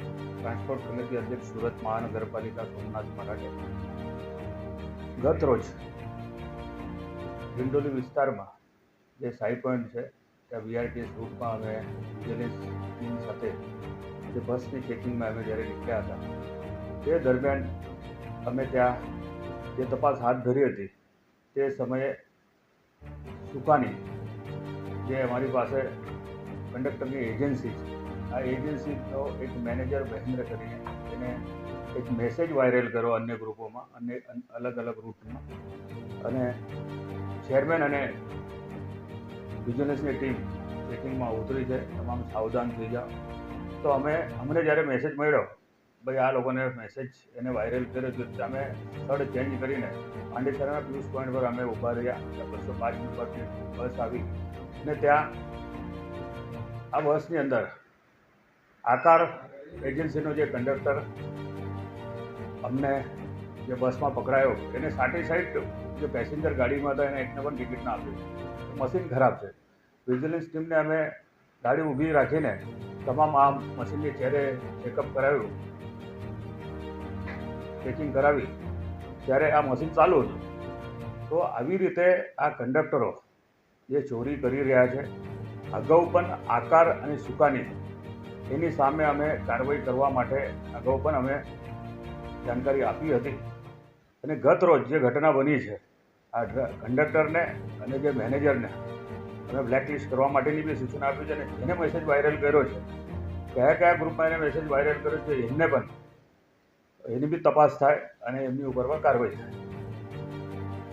Transport committee અધ્યક્ષ સુરત મહાનગરપાલિકા સોમનાથ મરાઠે. ગત રોજ ડિંડોલી વિસ્તારમાં જે સાઈ પોઈન્ટ છે, ત્યાં વીઆરટીએસ રૂટમાં અમે પોલીસ ટીમ સાથે જે બસની ચેકિંગમાં અમે જ્યારે નીકળ્યા હતા, તે દરમિયાન અમે ત્યાં જે તપાસ હાથ ધરી હતી, તે સમયે સુકાની, જે અમારી પાસે કંડક્ટરની એજન્સી છે આ એજન્સીનો એક મેનેજર મહેન્દ્ર કરીને એને એક મેસેજ વાયરલ કર્યો અન્ય ગ્રુપોમાં અને અલગ અલગ રૂટમાં અને ચેરમેન અને બિઝનેસની ટીમ ચેકિંગમાં ઉતરી છે, તમામ સાવધાન થઈ જાઓ. તો અમે, અમને જ્યારે મેસેજ મળ્યો, ભાઈ, આ લોકોને મેસેજ એને વાયરલ કર્યો છે અમે સ્થળ ચેન્જ કરીને પાંડેસરાના પિયુષ પોઈન્ટ પર અમે ઊભા રહ્યા. બસો પાંચ નંબરની બસ આવી. અને ત્યાં, આ બસની અંદર આકાર એજન્સીનો જે કંડક્ટર અમને જે બસમાં પકડાયો, એને સાટી સાઈડ જે પેસેન્જર ગાડીમાં હતા, એને એકને પણ ટિકિટ ના આપ્યું. મશીન ખરાબ છે. વિજિલન્સ ટીમને અમે ગાડી ઊભી રાખીને તમામ આ મશીનની ચહેરે ચેકઅપ કરાવ્યું. ચેકિંગ કરાવી. ત્યારે આ મશીન ચાલુ હતું, તો આવી રીતે આ કંડક્ટરો જે ચોરી કરી રહ્યા છે, અગાઉ પણ આકાર અને સુકાની એની સામે અમે કાર્યવાહી કરવા માટે અગાઉ પણ અમે જાણકારી આપી હતી. અને ગત રોજ જે ઘટના બની છે, આ કંડક્ટરને અને જે મેનેજરને અમે બ્લેકલિસ્ટ કરવા માટેની બી સૂચના આપી છે અને એને મેસેજ વાયરલ કર્યો છે. કયા કયા ગ્રુપમાં એને મેસેજ વાયરલ કર્યો છે એમને પણ એની બી તપાસ થાય અને એમની ઉપર પણ કાર્યવાહી થાય.